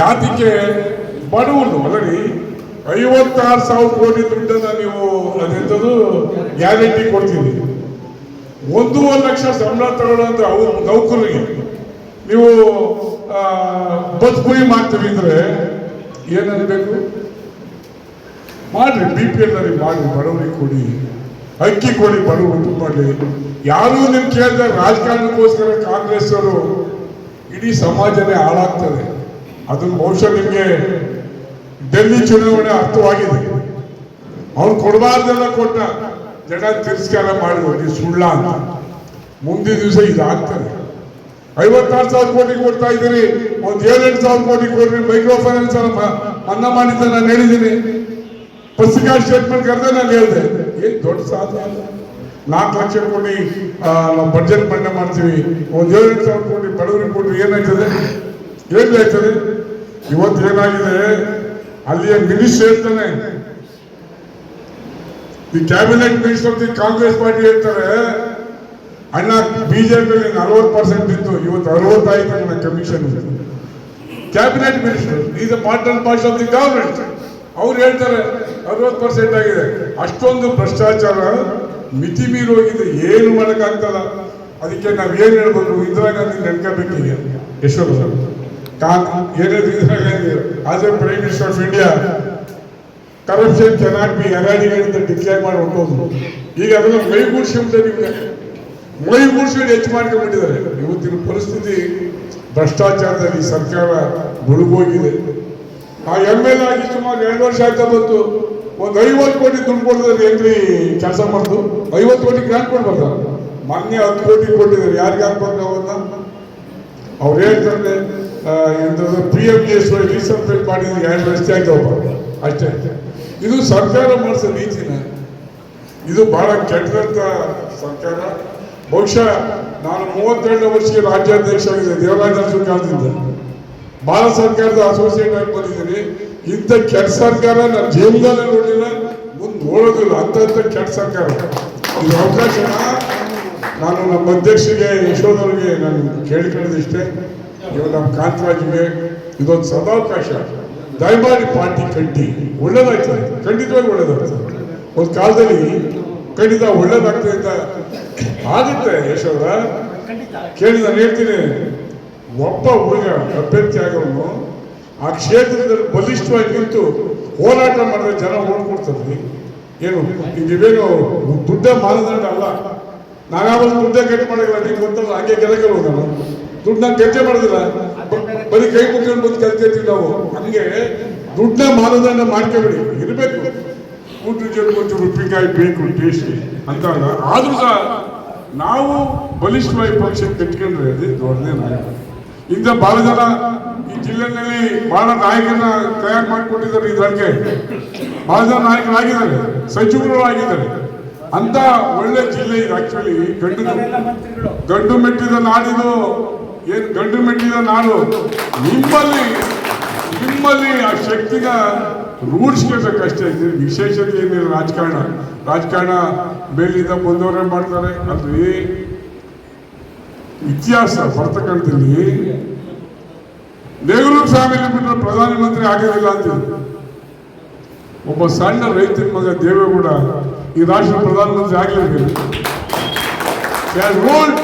ಯಾತಿಗೆ ಬಡವರು ಅಲ್ಲರಿ? ಐವತ್ತಾರು ಸಾವಿರ ಕೋಟಿ ದುಡ್ಡನ್ನ ನೀವು ಅದೆಂಥದ್ದು ಗ್ಯಾರಂಟಿ ಕೊಡ್ತೀವಿ ಒಂದೂವರೆ ಲಕ್ಷ ಸಂಬಳ ತಗೊಳ್ಳೋಂಥ ಅವು ನೌಕರಿಗೆ ನೀವು ಬದುಕುಯಿ ಮಾಡ್ತೀವಿ ಅಂದ್ರೆ ಏನನ್ಬೇಕು ಮಾಡ್ರಿ ಬಿ ಪಿ ಎಲ್ ಮಾಡಿ, ಬಡವರಿಗೆ ಕೊಡಿ. ಅಕ್ಕಿ ಕೊಡಿ ಬಡವರು ಮಾಡಿ ಮಾಡಲಿ. ಯಾರೂ ನಿಮ್ಗೆ ಕೇಳಿದ್ರೆ ರಾಜಕಾರಣಕ್ಕೋಸ್ಕರ ಕಾಂಗ್ರೆಸ್ ಅವರು ಇಡೀ ಸಮಾಜನೇ ಹಾಳಾಗ್ತದೆ. ಅದನ್ನ ಬಹುಶಃ ನಿಮಗೆ ಡೆಲ್ಲಿ ಚುನಾವಣೆ ಅರ್ಥವಾಗಿದೆ. ಅವ್ನು ಕೊಡಬಾರ್ದೆಲ್ಲ ಕೊಟ್ಟ, ಜನ ತಿರಸ್ಕಾರ ಮಾಡಿದ್ರು ಸುಳ್ಳ ಅಂತ. ಮುಂದಿನ ದಿವಸ ಇದಾಗ್ತದೆ. ಐವತ್ತಾರು ಸಾವಿರ ಕೋಟಿ ಕೊಡ್ತಾ ಇದ್ದೀರಿ, ಒಂದ್ ಏಳೆಂಟು ಸಾವಿರ ಕೋಟಿ ಕೊಡ್ರಿ ಮೈಕ್ರೋ ಫೈನಾನ್ಸ್ ಮನ್ನಾ ಮಾಡಿದ್ದ ನಾನು ಹೇಳಿದ್ದೀನಿ. ಪತ್ರಿಕಾ ಸ್ಟೇಟ್ಮೆಂಟ್ ಕರೆದ ನಾನು ಹೇಳಿದೆ. ಏನ್ ದೊಡ್ಡ ಸಾಧನೆ ಅಲ್ಲ. ನಾಲ್ಕು ಲಕ್ಷ ಕೋಟಿ ನಾವು ಬಡ್ಜೆಟ್ ಮಾಡ್ತೀವಿ, ಒಂದ್ ಏಳೆಂಟು ಸಾವಿರ ಕೋಟಿ ಬಡವರಿಗೆ ಕೊಟ್ರಿ ಏನಾಗ್ತದೆ ಏನಾಗ್ತದೆ ಇವತ್ತು ಏನಾಗಿದೆ? ಅಲ್ಲಿಯ ಮಿನಿಸ್ಟರ್ ಹೇಳ್ತಾನೆ. The cabinet minister of the Congress party ಹೇಳ್ತಾರೆ, ಅಣ್ಣ ಬಿಜೆಪಿಯಲ್ಲಿ ನಲವತ್ತು ಪರ್ಸೆಂಟ್ ಇತ್ತು, ಇವತ್ತು ಅರವತ್ತಾಯ್ತು ನನ್ನ commission cabinet minister is a part and part of the government ಅವ್ರು ಹೇಳ್ತಾರೆ, ಅರವತ್ತು ಪರ್ಸೆಂಟ್ ಆಗಿದೆ. ಅಷ್ಟೊಂದು ಭ್ರಷ್ಟಾಚಾರ, ಮಿತಿ ಮೀರಿ ಹೋಗಿದೆ, ಏನು ಮಾಡೋಕ್ಕಾಗ್ತಲ್ಲ? ಅದಕ್ಕೆ ನಾವು ಏನು ಹೇಳ್ಬೋದು Indira Gandhi ನೆನ್ಕೋಬೇಕಿದೆ Yashodha sir. As a prime minister of India corruption cannot be eradicate ಅಂತ ಡಿಕ್ಲೇರ್ ಮಾಡಿ ಹೊಟ್ಟೋದು ಈಗ ಅದನ್ನ ಮೈಗೂಡ್ಸಿಬಿಟ್ಟೆ ನಿಮ್ಗೆ. ಮೈಗೂಡ್ಸ್ಕೊಂಡು ಹೆಚ್ಚು ಮಾಡ್ಕೊಂಡ್ಬಿಟ್ಟಿದ್ದಾರೆ. ಇವತ್ತಿನ ಪರಿಸ್ಥಿತಿ ಭ್ರಷ್ಟಾಚಾರದಲ್ಲಿ ಸರ್ಕಾರ ಮುಳುಗೋಗಿದೆ. ಆ ಎಂ ಎಲ್ ಆಗಿ ಸುಮಾರು ಎರಡು ವರ್ಷ ಆಗ್ತಾ ಬಂತು ಒಂದು ಐವತ್ತು ಕೋಟಿ ದುಡ್ಡು ಕೊಡಿದ್ರೆ ಏನ್ರಿ ಕೆಲಸ ಮಾಡ್ತು ಐವತ್ತು ಕೋಟಿ ಗ್ರಾಂಟ್ ಕೊಡ್ಬೇಕ ಮೊನ್ನೆ ಹತ್ತು ಕೋಟಿ ಕೊಟ್ಟಿದ್ದಾರೆ. ಯಾರಿಗೆ ಹಾಕ್ಬೇಕು ಅವನ್ನ? ಅವ್ರು ಹೇಳ್ತಾರೆ ಪಿ ಎಂ ಎಸ್ ವೈ ರೀಸರ್ಪೇಟ್ ಮಾಡಿದ್ರೆ, ಎರಡು ರಸ್ತೆ ಆಯ್ತವಪ್ಪ ಅಷ್ಟೇ. ಇದು ಸರ್ಕಾರ ಮಾಡಿಸೋ ನೀತಿನ. ಇದು ಬಹಳ ಕೆಟ್ಟದಂತ ಸರ್ಕಾರ. ಬಹುಶಃ ನಾನು ಮೂವತ್ತೆರಡು ವರ್ಷ ರಾಜ್ಯಾಧ್ಯಕ್ಷ ಆಗಿದ್ದೆ, ದೇವರಾಜ ಕಾಲದಿಂದ ಭಾರತ ಸರ್ಕಾರದ ಅಸೋಸಿಯೇಟ್ ಆಗಿ ಬಂದಿದ್ದೀನಿ. ಇಂಥ ಕೆಟ್ಟ ಸರ್ಕಾರ ನಾನು ಜೀವನದಲ್ಲೇ ನೋಡಿಲ್ಲ, ಮುಂದೆ ನೋಡೋದಿಲ್ಲ ಅಂತ ಕೆಟ್ಟ ಸರ್ಕಾರ. ಇದು ಅವಕಾಶನ? ನಾನು ನಮ್ಮ ಅಧ್ಯಕ್ಷರಿಗೆ, ಯಶೋಧವ್ರಿಗೆ ನಾನು ಕೇಳಿಕೊಳ್ಳೋದಿಷ್ಟೇ ಇವಾಗ ನಮ್ಮ ಕಾಂತರಾಜ್ಗೆ ಇದೊಂದು ಸದಾವಕಾಶ. ದಯಮಾಡಿ ಪಾರ್ಟಿ ಕಟ್ಟಿ. ಒಳ್ಳೇದಾಗ್ತದೆ ಖಂಡಿತವಾಗಿ ಒಳ್ಳೇದಾಗ್ತದೆ ಒಂದು ಕಾಲದಲ್ಲಿ ಖಂಡಿತ ಒಳ್ಳೇದಾಗ್ತದೆ ಅಂತ ಆಗುತ್ತೆ ಯಶೋಧ ಕೇಳಿ ನಾನು ಹೇಳ್ತೀನಿ. ಒಬ್ಬ ಹುಡುಗ ಅಭ್ಯರ್ಥಿ ಆಗೋನು, ಆ ಕ್ಷೇತ್ರದಲ್ಲಿ ಬಲಿಷ್ಠವಾಗಿ ನಿಂತು ಹೋರಾಟ ಮಾಡಿದ್ರೆ ಜನ ಓಡ್ಕೊಡ್ತಾರೆ ಏನು ಇದೇನು ದುಡ್ಡ ಮಾನದಂಡ ಅಲ್ಲ. ನಾನಾವತ್ತು ದುಡ್ಡೇ ಕಟ್ಟಿ ಮಾಡಿಲ್ಲ ನೀವು ಗೊತ್ತಲ್ಲ, ಹಾಗೆ ಕೆಲಕ್ಕೆ ನಾನು ದುಡ್ಡನ್ನ ಖರ್ಚೆ ಮಾಡೋದಿಲ್ಲ. ಬರೀ ಕೈ ಮುಟ್ಕೊಂಡು ಬಂದು ಕಲ್ತಿರ್ತೀವಿ ನಾವು. ಹಂಗೆ ದುಡ್ಡನ್ನ ಮಾನದಂಡ ಮಾಡ್ಕೊಬೇಡಿ. ಇರಬೇಕು. ಊಟ ಜೊತೆ ರುಪ್ಪಿಕಾಯಿ ಬೇಕು ಟೇಸ್ಟ್ ಅಂತ ಆದ್ರೂ ಸಹ ನಾವು ಬಲಿಷ್ಠವಾಗಿ ಪಕ್ಷ ಕಟ್ಕೊಂಡ್ರೆ ದೊಡ್ಡದೇ ನಾಯಕ ಇಂದ ಬಹಳ ಜನ ಈ ಜಿಲ್ಲೆನಲ್ಲಿ ಬಹಳ ನಾಯಕನ ತಯಾರು ಮಾಡಿಕೊಟ್ಟಿದ್ದಾರೆ ಇದಕ್ಕೆ ಬಹಳ ಜನ ನಾಯಕರಾಗಿದ್ದಾರೆ. ಸಚಿವರು ಆಗಿದ್ದಾರೆ ಅಂತ ಒಳ್ಳೆ ಜಿಲ್ಲೆ ಇದು ಆಕ್ಚುಲಿ ಗಂಡು ಗಂಡು ಮೆಟ್ಟಿದ ನಾಡಿದು ಏನ್ ಗಂಡು ಮೆಟ್ಟಿದ ನಾಡು? ನಿಮ್ಮಲ್ಲಿ ನಿಮ್ಮಲ್ಲಿ ಆ ಶಕ್ತಿನ ರೂಢಿಸ್ಕೋಬೇಕಷ್ಟೇ ವಿಶೇಷತೆ ಏನಿಲ್ಲ ರಾಜಕಾರಣ. ರಾಜಕಾರಣ ಮೇಲಿಂದ ಬಂದವರೇ ಮಾಡ್ತಾರೆ. ಅಲ್ರಿ ಇತಿಹಾಸ ಬರ್ತಕ್ಕಂಥಲ್ಲಿ ನೆಹರು ಫ್ಯಾಮಿಲಿ ಬಿಟ್ಟರೆ ಪ್ರಧಾನಮಂತ್ರಿ ಆಗಿರಲಿಲ್ಲ ಅಂತಿದ್ರು. ಒಬ್ಬ ಸಣ್ಣ ರೈತನ ಮಗ ದೇವೇಗೌಡ ಈ ರಾಷ್ಟ್ರ ಪ್ರಧಾನಮಂತ್ರಿ ರೂಲ್ಡ್